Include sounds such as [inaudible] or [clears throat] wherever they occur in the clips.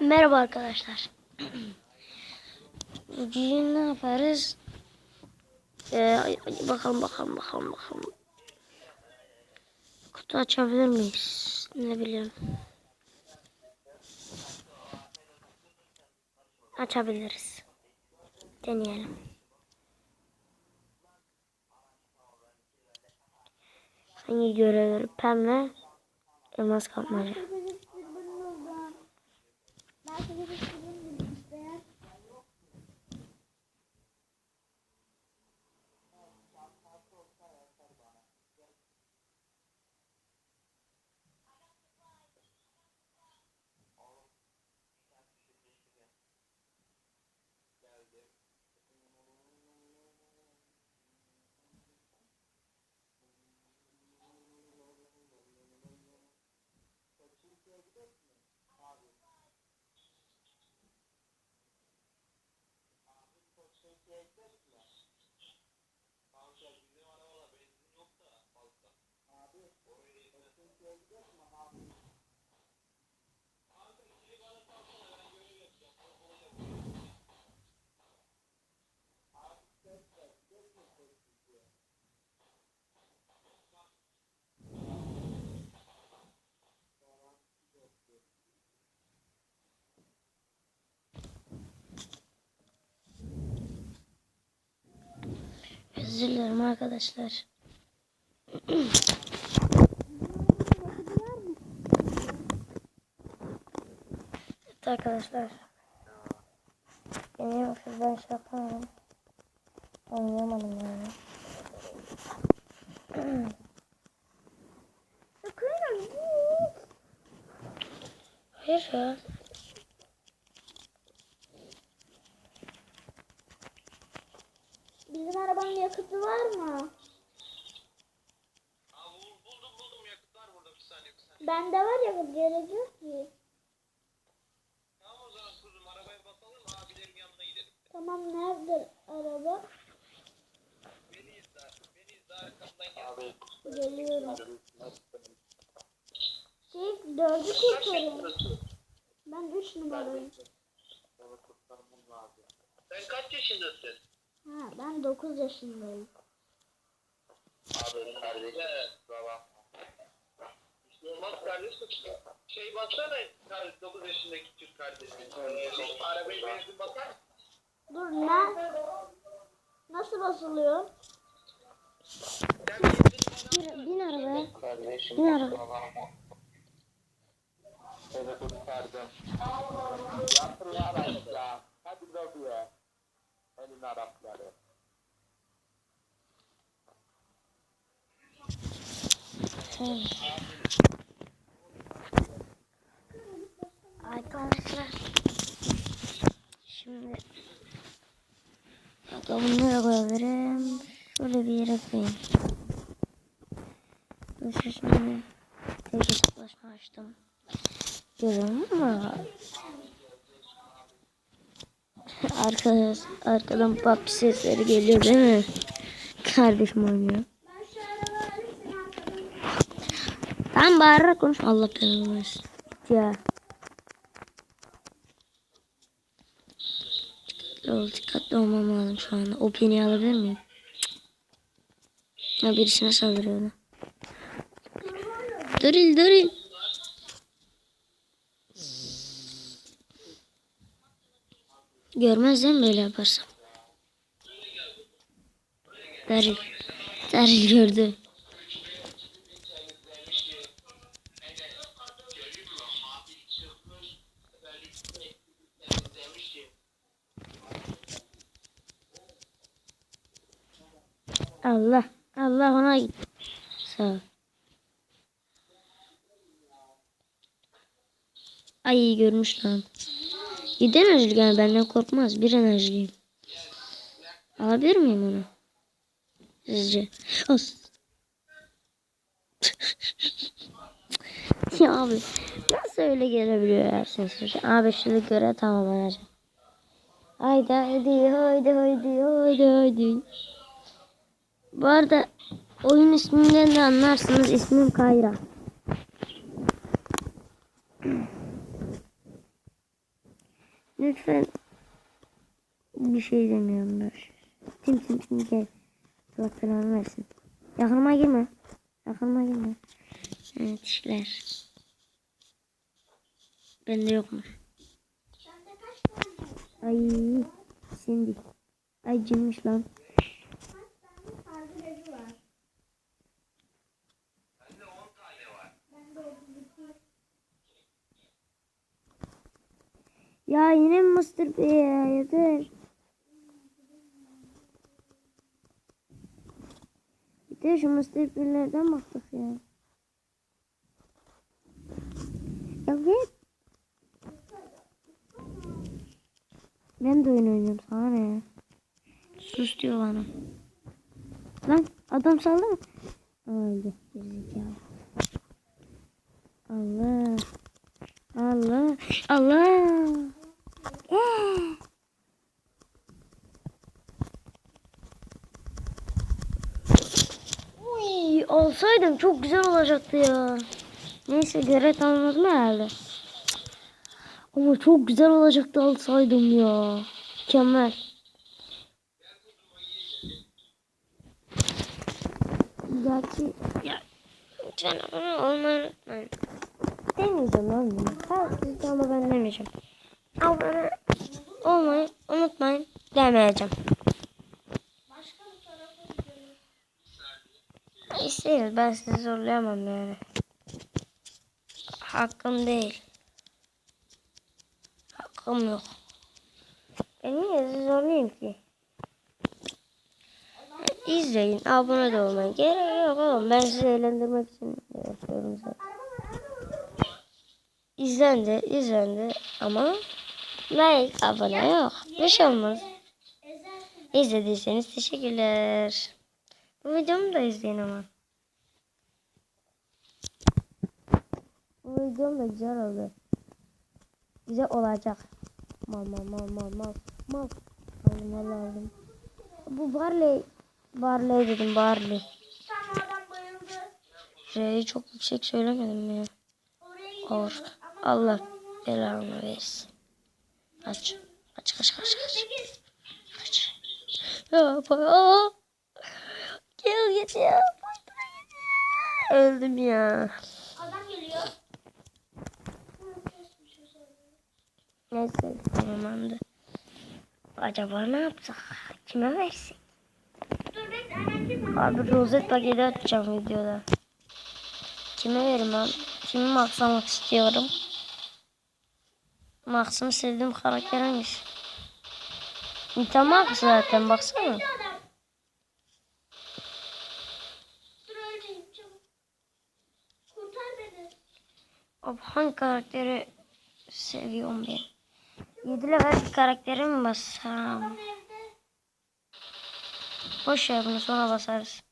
Merhaba arkadaşlar. [clears throat] Bugün ne yaparız? Ee, bakalım bakalım bakalım bakalım. Kutu açabilir miyiz? Ne bileyim. Açabiliriz. Deneyelim. Hangi görevleri? Pembe. Elmas kapmaca. Özür dilerim arkadaşlar. evet arkadaşlar. Benim ben şey yapamadım. Oynayamadım yani. Hayır ya. Bizim arabanın yakıtı var mı? Aa, bul- buldum buldum yakıt var burada bir saniye bir saniye. Bende var yakıt gerek yok ki. Tamam o zaman kuzum arabaya basalım abilerin yanına gidelim. Tamam nerede araba? Beni izle. Beni izle arkamdan gel. Geliyorum. Şey dördü kurtarın. Ben üç numarayım. Sen kaç yaşındasın? Ha ben dokuz yaşındayım. Abi kardeşim. Evet baba. Olmaz kardeşim. Şey baksana 9 yaşındaki Türk kardeşim. Şey, arabaya benzin bakar mısın? Dur ne? Nasıl basılıyor? Bir, bin arabaya. Kardeşim. Bin araba. Seni kurtardım. Yaptın ya ya. Hadi lobiye. Elin Arapları. Şey. Arkadaşlar. Şimdi Hatta bunları koyabilirim. Şöyle bir yere koyayım. Dur şimdi tek açtım. Görüyorum ama Arkadaş, arkadan pop sesleri geliyor değil mi? Kardeşim oynuyor. Tam bağırarak konuş. Allah belanı. Ya. Dikkatli ol. Dikkatli olmam lazım şu anda. O pini alabilir miyim? Ha birisine saldırıyor ona. Daril daril. Görmez mi böyle yaparsam? Daril. Daril gördü. Allah. Allah ona. Sağ ol. Ay görmüş lan. Yedi enerjili yani benden korkmaz. Bir enerjiliyim. Alabilir miyim onu? Sizce? As. [laughs] ya abi nasıl öyle gelebiliyor ya sesler? Abi şunu göre tamamlanacak. Haydi haydi haydi haydi haydi haydi. Bu arada oyun isminden de anlarsınız ismim Kayra. Lütfen bir şey demiyorum ben. Tim tim tim gel. Allah belanı versin. Yakınıma girme. Yakınıma girme. Evet işler. Bende tane var? Ay şimdi. Ay cinmiş lan. Kaç tane sargı bezi var? Bende 10 tane var. Bende 32. Ya yine mi. P ya yeter. Bir de şu Mr. P'lerden baktık ya. Git. Ben de oyun oynuyorum sana ne? Sus diyor bana. Lan adam saldı mı? Öldü. Gerizekalı. Allah. Allah. Allah. Uy, alsaydım çok güzel olacaktı ya. Neyse görev tamamladım herhalde. Ama çok güzel olacaktı alsaydım ya. Mükemmel. Gerçi ya lütfen abone olmayı unutmayın. Demeyeceğim lan bunu. Sadece ama ben demeyeceğim. Abone olmayı unutmayın demeyeceğim. İsteyiz ben sizi zorlayamam yani. Hakkım değil. Hakkım yok. Ben niye sizi zorlayayım ki? İzleyin, abone de olmayın. Gerek yok oğlum. Ben sizi eğlendirmek için yapıyorum zaten. İzlendi, izlendi ama like, abone yok. Bir şey olmaz. İzlediyseniz teşekkürler. Bu videomu da izleyin ama. Bu videom da güzel oldu. Güzel olacak. Mal mal mal mal mal mal. Aldım aldım. Bu Barley. Barley dedim Barley. R'yi çok yüksek söylemedim ya. Or. Allah belanı versin. Kaç. Kaç kaç kaç kaç. Kaç. Ya aa. Gel git ya. Öldüm ya. Adam geliyor. Neyse tamamlandı. Acaba ne yapsak? Kime versek? Abi rozet paketi atacağım videoda. Kime verim ben? Kimi maksamak istiyorum? Max'ımı sevdiğim karakter hangisi? Nita Max zaten baksana. Abi hangi karakteri seviyorum ben? 7 level bir karaktere mi evde. Boş ver bunu sonra basarız.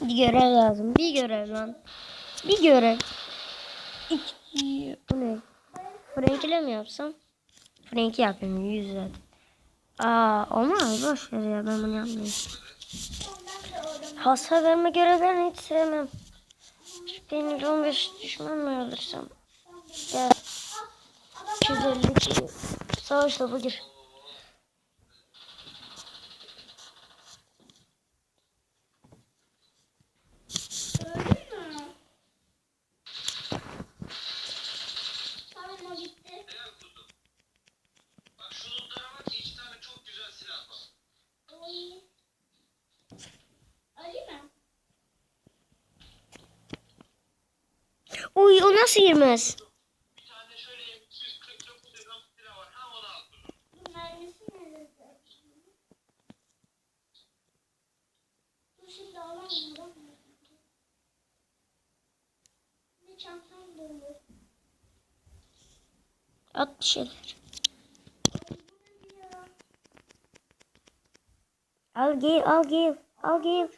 Bir görev lazım. Bir görev lan. Bir görev. İki. Bu ne? Frank'le mi yapsam? Frank'i yapayım. Yüz zaten. Aa olmaz. Boş ver ya. Ben bunu yapmayayım. Hasar verme görevlerini hiç sevmem. Benim 15 düşman mı öldürsem? Gel. 250 kilo. Savaş topu gir. Öldün mü? Tamam o gitti. Bak şu lootlara bak iki tane çok güzel silah var. Oy. Ali mi? Uy o nasıl girmez? Bir tane şöyle 249 gram silah var. Ha onu al. Bu mermisi nerede? Dur şimdi alamam. alamam. Bir çantam dolu. At bir şeyler. Al gel al gel. Al gel.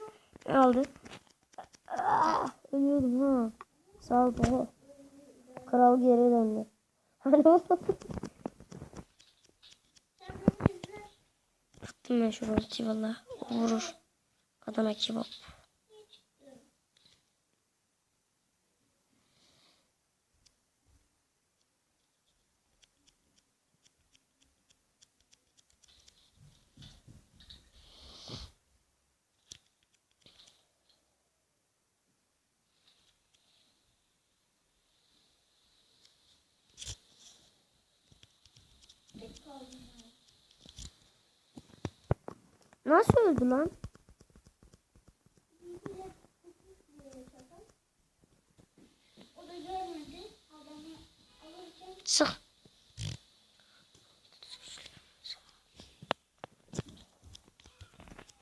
Aldı. Aa, ölüyordum ha. Sağ ol baba. Kral geri döndü. [laughs] Hani. Tuttum ben şu rolti valla. Vurur. Adana kebap. Nasıl öldü lan? Sık.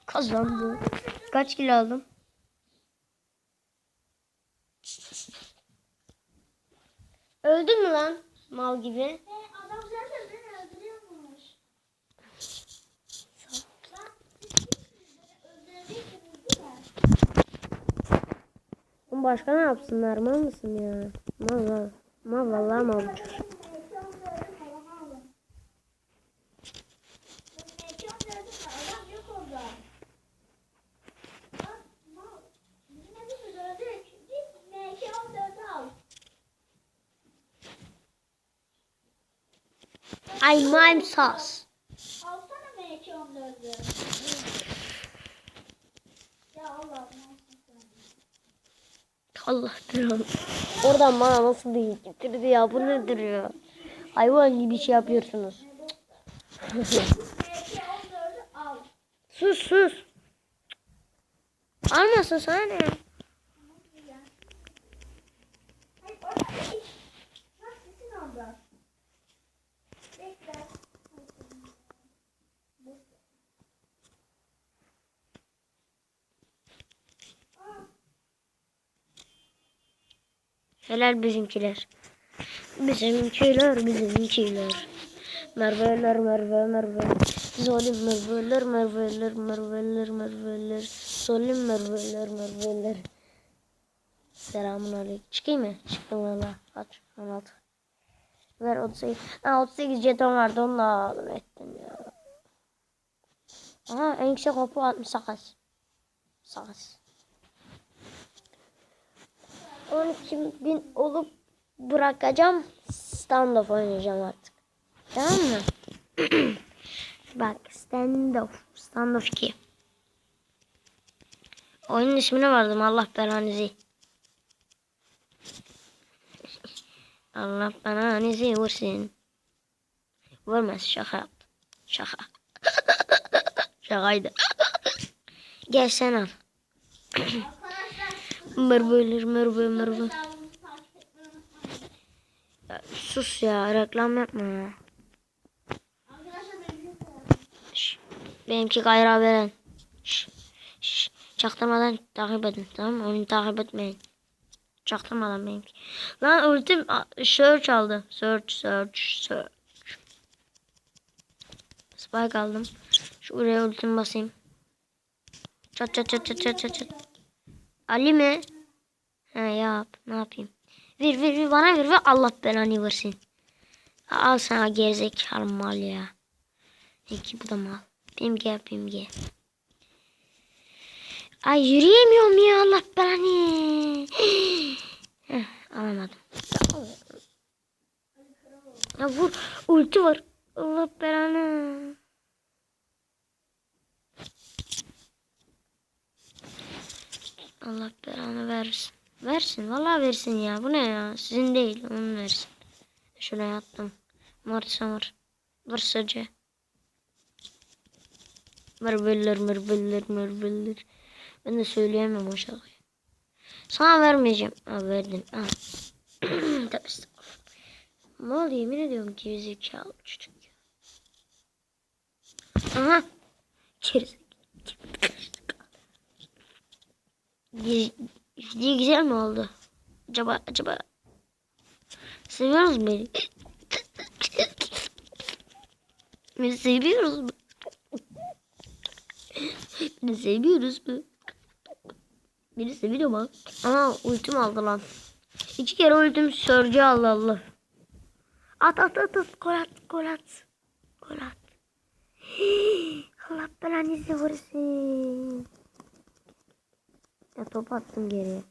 Kazandı. Kaç kilo aldım? Öldün mü lan? Mal gibi. Başka ne yapsınlar? Mal mısın ya? Mal mal. Mal vallahi mal uçur. Ay mime sauce. Allah belanı. Oradan bana nasıl bir getirdi ya? Bu nedir ya? Hayvan gibi şey yapıyorsunuz. Sus sus. Almasın sana ne? Hayır orada değil. Lan sesin orada. Bekle. Helal bizimkiler. Bizimkiler, bizimkiler. Merveler, Merve, Merve. Zolim Merveler, Merveler, Merveler, Merveler. Zolim Merveler, Merveler. Selamun aleyküm. Çıkayım mı? Çıktım valla. Aç. 16. Ver 38. Ha 38 jeton vardı onu da aldım ettim ya. Aha en yüksek hopu 68. 8. 12 bin olup bırakacağım. Standoff oynayacağım artık. Tamam mı? [clears throat] Bak standoff. Standoff 2. Oyunun ismini verdim. Allah belanızı. [laughs] Allah belanızı vursun. Vurmaz şaka yaptım. Şaka. [laughs] Şakaydı. Gel sen al. [clears throat] Takip etmeyi unutmayın. Ya, sus ya reklam yapma ya. Benimki gayra veren. Şş, şş, çaktırmadan takip edin tamam mı? Onu takip etmeyin. Çaktırmadan benimki. Lan ultim search aldı. Search search search. Spike aldım. Şuraya ultim basayım. Çat çat çat çat çat çat. Ali mi? He yap. Ne yapayım? Ver ver ver bana ver ve Allah belanı versin. Al sana gerizekalı mal ya. Peki bu da mal. Pimge pimge. Ay yürüyemiyorum ya Allah belanı. Heh, alamadım. Ya vur ulti var. Allah belanı. Allah belanı versin. Versin vallahi versin ya. Bu ne ya? Sizin değil onun versin. Şuraya attım. Mor samur. Vırsıcı. Merveller merveller merveller. Ben de söyleyemem o şarkıyı. Sana vermeyeceğim. Ha verdin. Ha. [clears throat] Mal yemin ediyorum ki zekalı çocuk ya. Aha. Gerizekalı. Video güzel mi oldu? Acaba acaba seviyoruz mu beni? Beni seviyoruz mu? Beni seviyoruz mu? Beni seviyor mu? Ama ultim aldı lan. İki kere ultim sörcü aldı Allah. At at at at gol at gol at. Gol at. [gasps] Allah belanızı versin. Ya top attım geriye.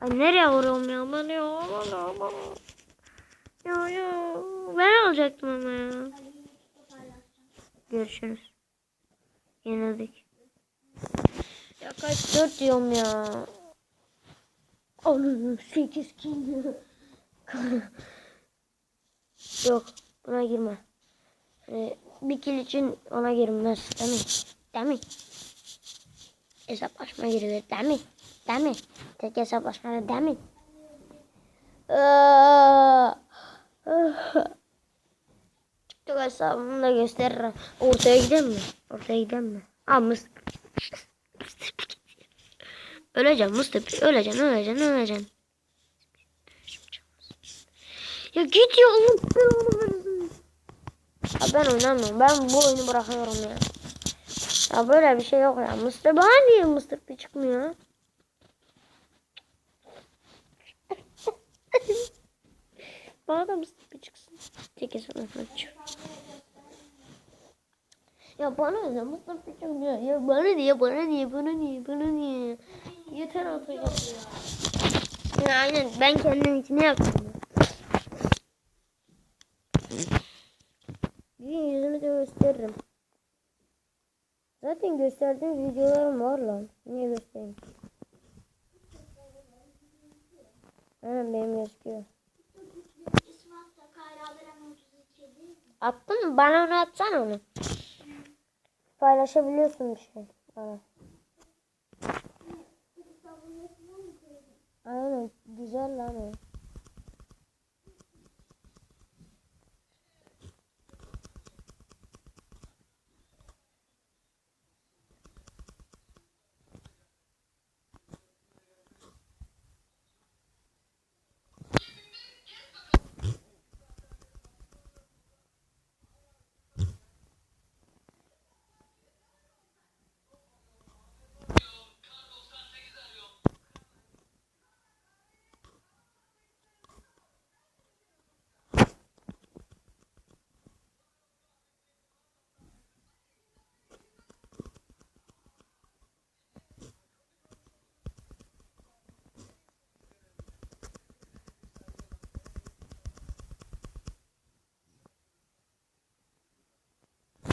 Ay nereye vuruyorum ya aman ya aman aman. Ya ya ben alacaktım ama ya. Görüşürüz. Yenildik. Ya kaç dört diyorum ya. Oğlum sekiz kim [laughs] Yok buna girme. Ee, bir kill için ona girmez değil mi? Değil mi? Hesaplaşma girilir değil mi? Mi? Tek hesaplaşma değil mi? Aa, TikTok hesabımı da gösteririm. Ortaya gidelim mi? Ortaya gidelim mi? Aa Mısır. Öleceğim Mustafa. Öleceksin, öleceksin, öleceksin. Ya git ya Allah belanı Ya ben oynamıyorum. Ben bu oyunu bırakıyorum ya. Ya böyle bir şey yok ya. Mustafa niye Mustafa çıkmıyor? Bana da Mustafa çıksın. Tek hesap açıyorum. Ya bana ne Mustafa çıkmıyor. Ya bana niye bana niye bana niye bana niye. Yeter artık ya. Ya aynen ben kendim için yaptım. ya. Bir yüzünü de gösteririm. Zaten gösterdiğim videolarım var lan. Niye göstereyim? Aynen benim gözüküyor. İsmail Kayralar'ın 32 değil mi? Attın mı? Bana onu atsana onu. Paylaşabiliyorsun bir şey. Bana. Aynen güzel lan o.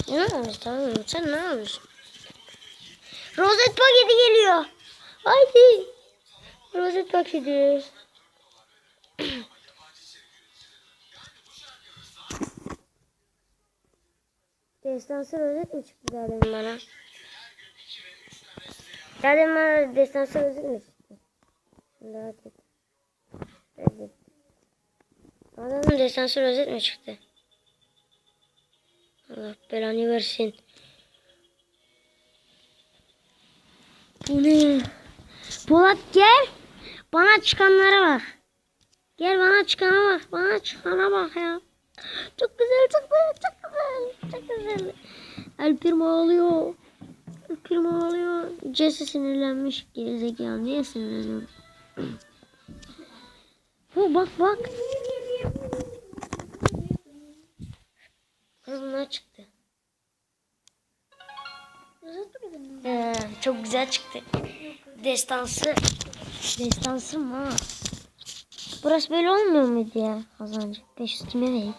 Yapıyorsun? Tamam sen ne yapıyorsun? Rozet paketi geliyor. Haydi. Rozet paketi. Destansı rozet mi çıktı dedim bana? Dedim bana destansı rozet mi çıktı? Hadi. Hadi. Adamın destansı rozet mi çıktı? Allah belanı versin. Bu ne? Polat gel. Bana çıkanlara bak. Gel bana çıkana bak. Bana çıkana bak ya. Çok güzel, çok güzel, çok güzel. Çok güzel. El Primo ağlıyor. El Primo ağlıyor. Jesse sinirlenmiş. Gerizekalı. Niye sinirleniyor? Bu bak bak. Kız bunlar çıktı. Ee, çok güzel çıktı. Destansı. Destansı mı? Burası böyle olmuyor muydu ya Hazancı? 500 kime vereyim?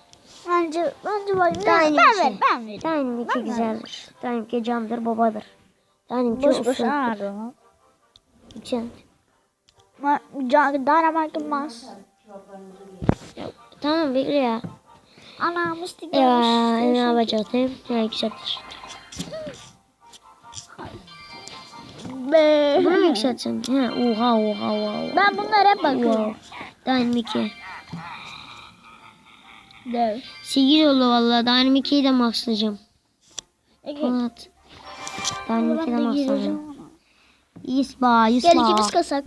Bence, bence var. Daim ben iki. ver, ben veririm. Daim iki güzeldir. Daim iki camdır babadır. Daim iki Boş boş ağrıyor. Güzel. Dara bakılmaz. Ya, tamam bekle ya. Anamız da Ya ne yapacaktım? Ya güzeldir. Be. Bunu mu yükseltsem? He, oha oha oha. Ben bunlara hep bakıyorum. İki. Dev. 8 oldu valla. 2'yi de maxlayacağım. Daim 2'yi de maxlayacağım. gireceğim. Yisba, Gel ikimiz kasak.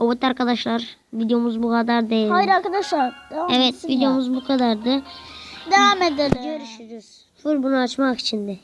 Evet arkadaşlar. Videomuz bu kadar değil. Hayır arkadaşlar. Evet etsin ya. videomuz bu kadardı. Devam edelim. Görüşürüz. Full bunu açmak için de.